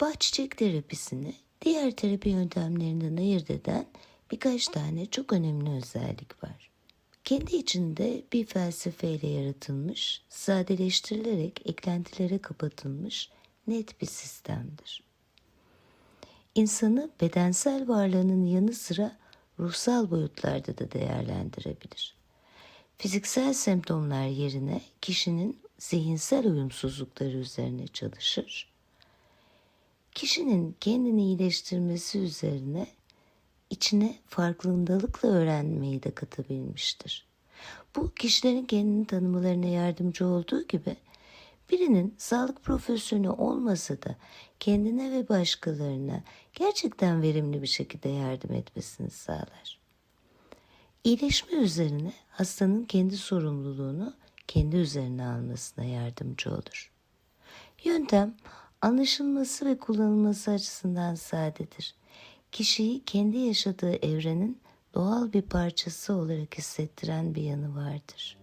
Bağ çiçek terapisini diğer terapi yöntemlerinden ayırt eden birkaç tane çok önemli özellik var. Kendi içinde bir felsefeyle yaratılmış, sadeleştirilerek eklentilere kapatılmış net bir sistemdir. İnsanı bedensel varlığının yanı sıra ruhsal boyutlarda da değerlendirebilir. Fiziksel semptomlar yerine kişinin zihinsel uyumsuzlukları üzerine çalışır. Kişinin kendini iyileştirmesi üzerine içine farkındalıkla öğrenmeyi de katabilmiştir. Bu kişilerin kendini tanımalarına yardımcı olduğu gibi birinin sağlık profesyoneli olmasa da kendine ve başkalarına gerçekten verimli bir şekilde yardım etmesini sağlar. İyileşme üzerine hastanın kendi sorumluluğunu kendi üzerine almasına yardımcı olur. Yöntem anlaşılması ve kullanılması açısından sadedir. Kişiyi kendi yaşadığı evrenin doğal bir parçası olarak hissettiren bir yanı vardır.